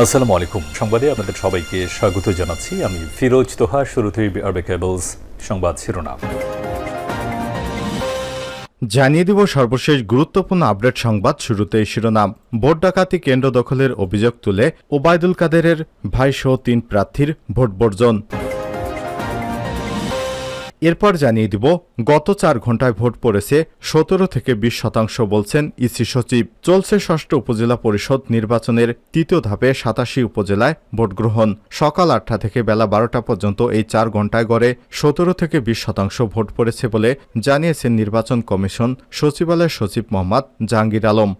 আসসালামু আলাইকুম। সংবাদে আপনাদের সবাইকে স্বাগত জানাচ্ছি। আমি ফিরোজ তোহা, শুরুতেই আরবে কেবলস সংবাদ শিরোনাম। জানিয়ে দিব সর্বশেষ গুরুত্বপূর্ণ আপডেট সংবাদ শুরুতে শিরোনাম। ভোট ডাকাতি কেন্দ্র দখলের অভিযোগ তুলে ওবায়দুল কাদেরের ভাইসহ তিন প্রার্থীর ভোট বর্জন। এরপর জানিয়ে দিব, গত চার ঘন্টায় ভোট পড়েছে সতেরো থেকে বিশ শতাংশ বলছেন ইসি সচিব। চলছে ষষ্ঠ উপজেলা পরিষদ নির্বাচনের তৃতীয় ধাপে সাতাশি উপজেলায় ভোট গ্রহণ। সকাল আটটা থেকে বেলা বারোটা পর্যন্ত এই চার ঘন্টায় গড়ে সতেরো থেকে বিশ শতাংশ ভোট পড়েছে বলে জানিয়েছেন নির্বাচন কমিশন সচিবালয়ের সচিব মোহাম্মদ জাহাঙ্গীর আলম।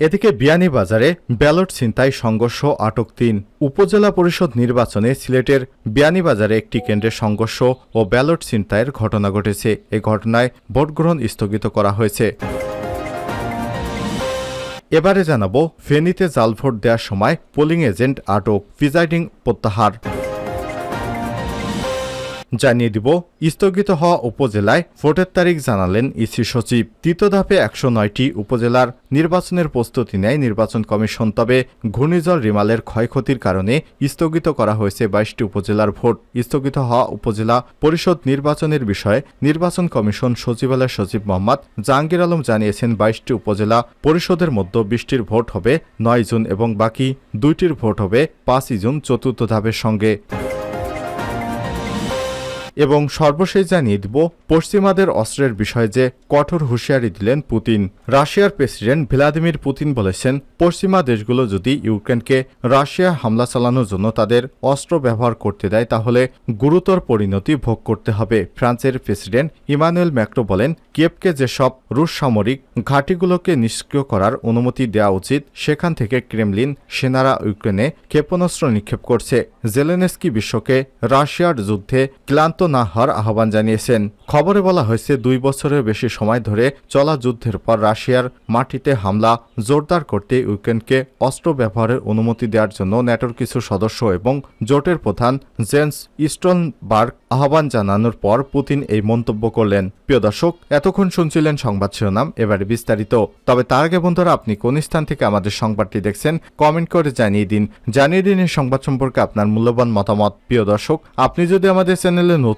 এদিকে বিয়ানীবাজারে ব্যালট ছিনতাই সংঘর্ষ আটক তিন। উপজেলা পরিষদ নির্বাচনে সিলেটের বিয়ানীবাজারে একটি কেন্দ্রে সংঘর্ষ ও ব্যালট ছিনতাইয়ের ঘটনা ঘটেছে। এ ঘটনায় ভোটগ্রহণ স্থগিত করা হয়েছে। এবারে জানাব, ফেনীতে জাল ভোট দেওয়ার সময় পোলিং এজেন্ট আটক, প্রিজাইডিং প্রত্যাহার। জানিয়ে দিব, স্থগিত হওয়া উপজেলায় ভোটের তারিখ জানালেন ইসি সচিব। তৃতীয় ধাপে একশো নয়টি উপজেলার নির্বাচনের প্রস্তুতি নেয় নির্বাচন কমিশন, তবে ঘূর্ণিঝড় রিমালের ক্ষয়ক্ষতির কারণে স্থগিত করা হয়েছে বাইশটি উপজেলার ভোট। স্থগিত হওয়া উপজেলা পরিষদ নির্বাচনের বিষয়ে নির্বাচন কমিশন সচিবালয়ের সচিব মোহাম্মদ জাহাঙ্গীর আলম জানিয়েছেন, বাইশটি উপজেলা পরিষদের মধ্যে বিশটির ভোট হবে নয় জুন এবং বাকি দুইটির ভোট হবে পাঁচই জুন চতুর্থ ধাপের সঙ্গে। এবং সর্বশেষ জানিয়ে দিব, পশ্চিমাদের অস্ত্রের বিষয়ে যে কঠোর হুঁশিয়ারি দিলেন পুতিন। রাশিয়ার প্রেসিডেন্ট ভ্লাদিমির পুতিন বলেছেন, পশ্চিমা দেশগুলো যদি ইউক্রেনকে রাশিয়া হামলা চালানোর জন্য তাদের অস্ত্র ব্যবহার করতে দেয়, তাহলে গুরুতর পরিণতি ভোগ করতে হবে। ফ্রান্সের প্রেসিডেন্ট ইমানুয়েল ম্যাক্রো বলেন, কিয়েভকে যেসব রুশ সামরিক ঘাঁটিগুলোকে নিষ্ক্রিয় করার অনুমতি দেওয়া উচিত, সেখান থেকে ক্রেমলিন সেনারা ইউক্রেনে ক্ষেপণাস্ত্র নিক্ষেপ করছে। জেলেনেস্কি বিশ্বকে রাশিয়ার যুদ্ধে ক্লান্ত না হওয়ার আহ্বান জানিয়েছেন। খবরে বলা হয়েছে, দুই বছরের বেশি সময় ধরে চলা যুদ্ধের পর রাশিয়ার মাটিতে হামলা জোরদার করতে ইউক্রেনকে অস্ত্র ব্যবহারের অনুমতি দেওয়ার জন্য ন্যাটোর কিছু সদস্য এবং জোটের প্রধান জেন্স ইস্টনবার্গ আহ্বান জানানোর পর পুতিন এই মন্তব্য করলেন। প্রিয় দর্শক, এতক্ষণ শুনছিলেন সংবাদ শিরোনাম, এবারে বিস্তারিত। তবে তার আগে বন্ধুরা, আপনি কোন স্থান থেকে আমাদের সংবাদটি দেখছেন, কমেন্ট করে জানিয়ে দিন। জানিয়ে দিন এই সংবাদ সম্পর্কে আপনার মূল্যবান মতামত। প্রিয় দর্শক, আপনি যদি আমাদের চ্যানেলে নতুন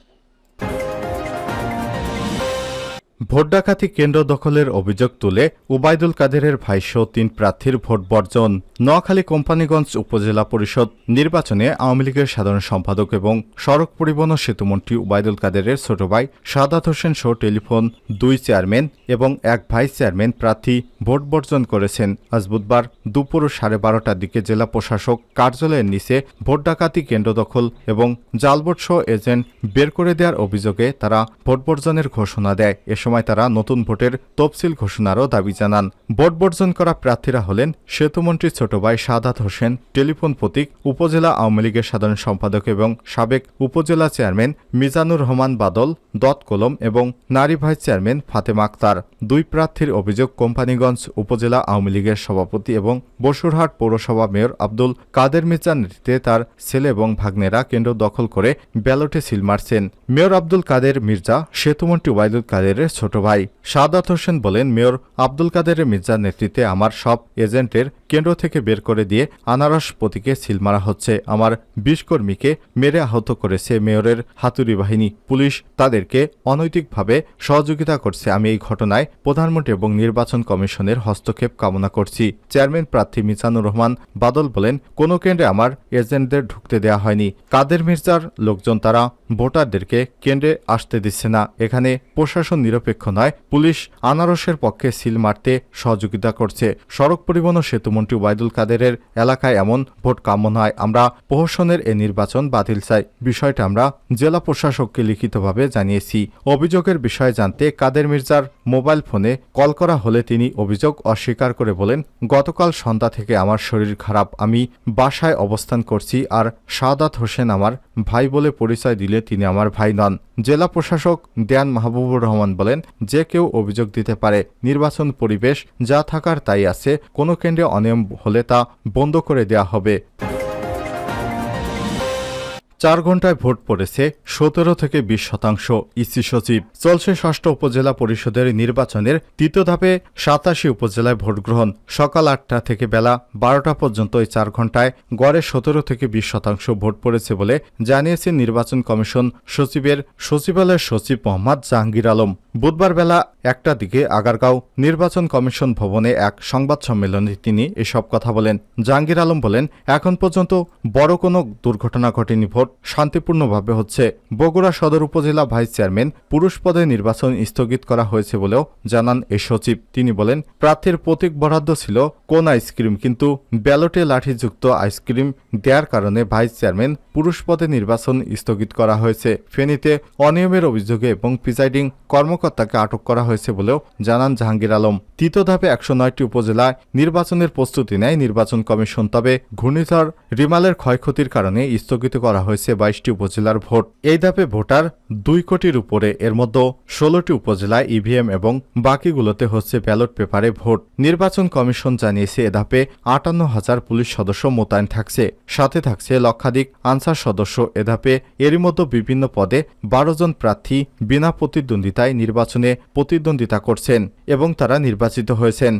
ভোট ডাকাতি কেন্দ্র দখলের অভিযোগ তুলে উবায়দুল কাদেরের ভাইসহ তিন প্রার্থীর ভোট বর্জন। নোয়াখালী কোম্পানিগঞ্জ উপজেলা পরিষদ নির্বাচনে আওয়ামী লীগের সাধারণ সম্পাদক এবং সড়ক পরিবহন সেতুমন্ত্রী উবায়দুল কাদেরের ছোট ভাই সাদাত হোসেন সহ টেলিফোন দুই চেয়ারম্যান এবং এক ভাইস চেয়ারম্যান প্রার্থী ভোট বর্জন করেছেন। আজ বুধবার দুপুর সাড়ে বারোটার দিকে জেলা প্রশাসক কার্যালয়ের নিচে ভোট ডাকাতি কেন্দ্র দখল এবং জালভোট সহ এজেন্ট বের করে দেওয়ার অভিযোগে তারা ভোট বর্জনের ঘোষণা দেয়। এ সময় তারা নতুন ভোটের তফসিল ঘোষণারও দাবি জানান। ভোট বর্জন করা প্রার্থীরা হলেন সেতুমন্ত্রী ছোট ভাই সাদাত হোসেন, টেলিফোন প্রতীক, উপজেলা আওয়ামী লীগের সাধারণ সম্পাদক এবং সাবেক উপজেলা চেয়ারম্যান মিজানুর রহমান বাদল দত কলম এবং নারী ভাইস চেয়ারম্যান ফাতেমা আক্তার। দুই প্রার্থীর অভিযোগ কোম্পানিগঞ্জ উপজেলা আওয়ামী লীগের সভাপতি এবং বসুরহাট পৌরসভা মেয়র আব্দুল কাদের মির্জার নেতৃত্বে তার ছেলে এবং ভাগ্নেরা কেন্দ্র দখল করে ব্যালটে সিল মারছেন। মেয়র আব্দুল কাদের মির্জা, সেতুমন্ত্রী ওবায়দুল কাদেরের ছোট ভাই সাদাত হোসেন বলেন, মেয়র আব্দুল কাদের মির্জার নেতৃত্বে আমার সব এজেন্টের কেন্দ্র থেকে বের করে দিয়ে আনারস প্রতীকে সিল মারা হচ্ছে। আমার বিশ কর্মীকে মেরে আহত করেছে মেয়রের হাতুড়ি বাহিনী। পুলিশ তাদেরকে অনৈতিকভাবে সহযোগিতা করছে। আমি এই ঘটনায় প্রধানমন্ত্রী এবং নির্বাচন কমিশনের হস্তক্ষেপ কামনা করছি। চেয়ারম্যান প্রার্থী মিজানুর রহমান বাদল বলেন, কোনো কেন্দ্রে আমার এজেন্টদের ঢুকতে দেওয়া হয়নি। কাদের মির্জার লোকজন তারা ভোটারদেরকে কেন্দ্রে আসতে দিচ্ছে না। এখানে প্রশাসন নিরপেক্ষ নয়, পুলিশ আনারসের পক্ষে সিল মারতে সহযোগিতা করছে। সড়ক পরিবহন ও সেতুমন্ত্রী ওবায়দুল কাদেরের এলাকায় এমন ভোট কাম্য নয়। আমরা প্রহসনের এ নির্বাচন বাতিল চাই। বিষয়টা আমরা জেলা প্রশাসককে লিখিতভাবে জানিয়েছি। অভিযোগের বিষয়ে জানতে কাদের মির্জার মোবাইল ফোনে কল করা হলে তিনি অভিযোগ অস্বীকার করে বলেন, গতকাল সন্ধ্যা থেকে আমার শরীর খারাপ। আমি বাসায় অবস্থান করছি আর সাদাত হোসেন আমার ভাই বলে পরিচয় দিলে তিনি আমার ভাই নন। জেলা প্রশাসক দেয়ান মাহবুবুর রহমান বলেন, যে কেউ অভিযোগ দিতে পারে, নির্বাচন পরিবেশ যা থাকার তাই আছে, কোনো কেন্দ্রে অনিয়ম হলে তা বন্ধ করে দেয়া হবে। চার ঘন্টায় ভোট পড়েছে সতেরো থেকে বিশ শতাংশ ইসি সচিব। চলছে ষষ্ঠ উপজেলা পরিষদের নির্বাচনের তৃতীয় ধাপে সাতাশি উপজেলায় ভোট গ্রহণ। সকাল আটটা থেকে বেলা বারোটা পর্যন্ত এই চার ঘন্টায় গড়ে সতেরো থেকে বিশ শতাংশ ভোট পড়েছে বলে জানিয়েছে নির্বাচন কমিশন সচিবের সচিবালয়ের সচিব মোহাম্মদ জাহাঙ্গীর আলম। বুধবার বেলা একটা দিকে আগারগাঁও নির্বাচন কমিশন ভবনে এক সংবাদ সম্মেলনে তিনি এসব কথা বলেন। জাহাঙ্গীর আলম বলেন, এখন পর্যন্ত বড় কোনো দুর্ঘটনা ঘটেনি ভোট। শান্তিপূর্ণভাবে হচ্ছে বগুড়া সদর উপজেলা ভাইস চেয়ারম্যান পুরুষ পদে নির্বাচন স্থগিত করা হয়েছে বলেও জানান এ সচিব। তিনি বলেন, প্রার্থীর প্রতীক বরাদ্দ ছিল কোন আইসক্রিম, কিন্তু ব্যালটে লাঠিযুক্ত আইসক্রিম দেওয়ার কারণে ভাইস চেয়ারম্যান পুরুষ পদে নির্বাচন স্থগিত করা হয়েছে। ফেনীতে অনিয়মের অভিযোগে এবং প্রিজাইডিং কর্মকর্তাকে আটক করা হয়েছে বলেও জানান জাহাঙ্গীর আলম। তৃতীয় ধাপে একশো নয়টি উপজেলায় নির্বাচনের প্রস্তুতি নেয় নির্বাচন কমিশন, তবে ঘূর্ণিঝড় রিমালের ক্ষয়ক্ষতির কারণে স্থগিত করা হয়েছে। বাইশটি উপজেলার ভোট। এই ধাপে ভোটার দুই কোটির উপরে, এর মধ্যে ষোলোটি উপজেলায় ইভিএম এবং বাকিগুলোতে হচ্ছে ব্যালট পেপারে ভোট। নির্বাচন কমিশন জানিয়েছে, এ ধাপে আটান্ন হাজার পুলিশ সদস্য মোতায়েন থাকছে। সাথে থাকছে লক্ষাধিক আনসার সদস্য। এ ধাপে এরই মধ্যে বিভিন্ন পদে বারো জন প্রার্থী বিনা প্রতিদ্বন্দ্বিতায় নির্বাচনে প্রতিদ্বন্দ্বিতা করছেন এবং তারা নির্বাচিত হয়েছেন।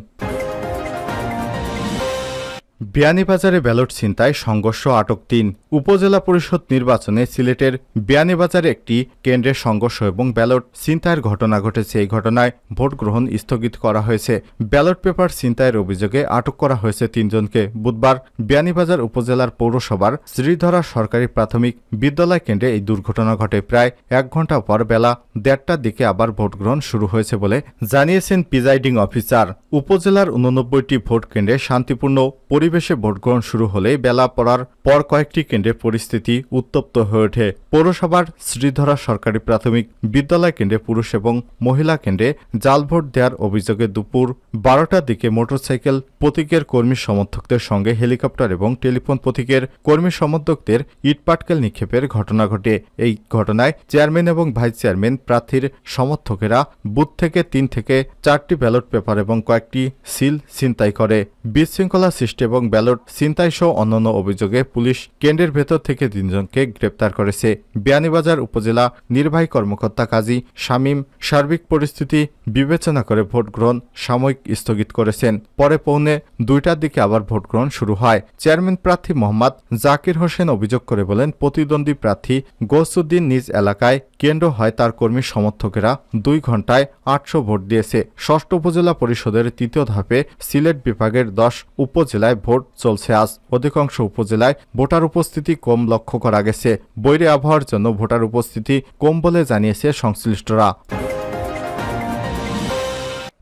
বিয়ানীবাজারে ব্যালট ছিনতায় সংঘর্ষ, আটক তিন। উপজেলা পরিষদ নির্বাচনে সিলেটের বিয়ানীবাজারে একটি কেন্দ্রের সংঘর্ষ এবং ব্যালট ছিনতাইয়ের ঘটনা ঘটেছে। এই ঘটনায় ভোট গ্রহণ স্থগিত করা হয়েছে। ব্যালট পেপার ছিনতাইয়ের অভিযোগে আটক করা হয়েছে তিনজনকে। বুধবার বিয়ানীবাজার উপজেলার পৌরসভার শ্রীধরা সরকারি প্রাথমিক বিদ্যালয় কেন্দ্রে এই দুর্ঘটনা ঘটে। প্রায় এক ঘণ্টা পর বেলা দেড়টার দিকে আবার ভোট গ্রহণ শুরু হয়েছে বলে জানিয়েছেন প্রিজাইডিং অফিসার। উপজেলার উননব্বইটি ভোট কেন্দ্রে শান্তিপূর্ণ পরিবেশে ভোটগ্রহণ শুরু হলে বেলা পড়ার পর কয়েকটি কেন্দ্রে পরিস্থিতি উত্তপ্ত হয়ে ওঠে। পৌরসভার শ্রীধরা সরকারি প্রাথমিক বিদ্যালয় কেন্দ্রে পুরুষ এবং মহিলা কেন্দ্রে জাল ভোট দেওয়ার অভিযোগে দুপুর বারোটার দিকে মোটরসাইকেল প্রতীকের কর্মী সমর্থকদের সঙ্গে হেলিকপ্টার এবং টেলিফোন প্রতীকের কর্মী সমর্থকদের ইটপাটকেল নিক্ষেপের ঘটনা ঘটে। এই ঘটনায় চেয়ারম্যান এবং ভাইস চেয়ারম্যান প্রার্থীর সমর্থকেরা বুথ থেকে তিন থেকে চারটি ব্যালট পেপার এবং কয়েকটি সিল ছিনতাই করে। বিশৃঙ্খলা সৃষ্টি এবং ব্যালট ছিনতাই সহ অন্যান্য অভিযোগে পুলিশ কেন্দ্রের ভেতর থেকে তিনজনকে গ্রেপ্তার করেছে। বিয়ানীবাজার উপজেলা নির্বাহী কর্মকর্তা কাজী শামীম সার্বিক পরিস্থিতি বিবেচনা করে ভোট গ্রহণ সাময়িক স্থগিত করেছেন। পরে পৌনে দুইটার দিকে আবার ভোট গ্রহণ শুরু হয়। চেয়ারম্যান প্রার্থী মোহাম্মদ জাকির হোসেন অভিযোগ করে বলেন, প্রতিদ্বন্দ্বী প্রার্থী গৌসুদ্দিন নিজ এলাকায় কেন্দ্র হয় তার কর্মী সমর্থকেরা দুই ঘন্টায় আটশো ভোট দিয়েছে। ষষ্ঠ উপজেলা পরিষদের তৃতীয় ধাপে সিলেট বিভাগের দশ উপজেলায় চলছে আজ। অধিকাংশ উপজেলায় ভোটার উপস্থিতি কম লক্ষ্য করা গেছে। বৈরে আবহাওয়ার জন্য ভোটার উপস্থিতি কম বলে জানিয়েছে সংশ্লিষ্টরা।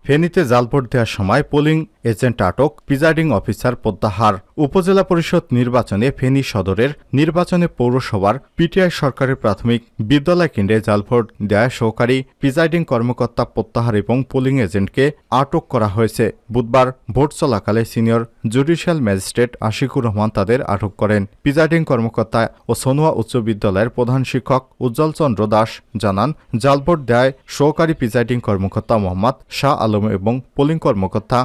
ফেনীতে জাল ভোট দেওয়ার সময় পোলিং এজেন্ট আটক, প্রিজাইডিং অফিসার প্রত্যাহার। উপজেলা পরিষদ নির্বাচনে ফেনী সদরের নির্বাচনে পৌরসভার পিটিআই সরকারের প্রাথমিক বিদ্যালয় কেন্দ্রে জাল ভোট দেয় সহকারী প্রিজাইডিং কর্মকর্তা প্রত্যাহার এবং পোলিং এজেন্টকে আটক করা হয়েছে। বুধবার ভোট চলাকালে senior judicial magistrate Ashikur Rahman তাদের আটক করেন। প্রিজাইডিং কর্মকর্তা ও সোনোয়া উচ্চ বিদ্যালয়ের প্রধান শিক্ষক উজ্জ্বল চন্দ্র দাস জানান জাল ভোট দেয় সহকারী প্রিজাইডিং কর্মকর্তা মোহাম্মদ শাহ আলম এবং পোলিং কর্মকর্তা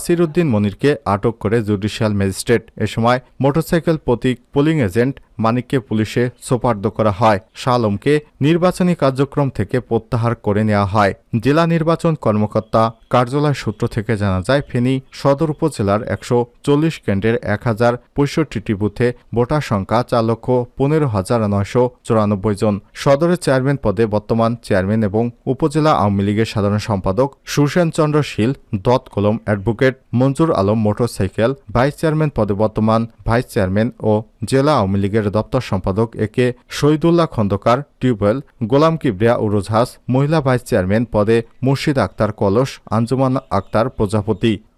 নাসির উদ্দিন মনিরকে আটক করে জুডিশিয়াল ম্যাজিস্ট্রেট। এ সময় মোটরসাইকেল প্রতীক পুলিং এজেন্ট মানিককে পুলিশে সোপার্দ করা হয়। শালমকে নির্বাচনী কার্যক্রম থেকে প্রত্যাহার করে নেওয়া হয়। জেলা নির্বাচন কর্মকর্তা কার্যালয় সূত্র থেকে জানা যায়, ফেনী সদর উপজেলার একশো চল্লিশ কেন্দ্রের এক হাজার পঁয়ষট্টিটি বুথে ভোটার সংখ্যা চার লক্ষ পনেরো হাজার নয়শো চুরানব্বই জন। সদরের চেয়ারম্যান পদে বর্তমান চেয়ারম্যান এবং উপজেলা আওয়ামী লীগের সাধারণ সম্পাদক সুসেন চন্দ্র শীল দত কলম advocate Manjur Alam motorcycle, vice chairman পদে বর্তমান ভাইস চেয়ারম্যান ও জেলা আওয়ামী লীগের দপ্তর সম্পাদক A K Shahidullah Khandakar, tubewell, Golam Kibria উরোজহাস মহিলা ভাইস চেয়ারম্যান পদে মুর্শিদ আক্তার কলস, আঞ্জুমান আক্তার প্রজাপতি।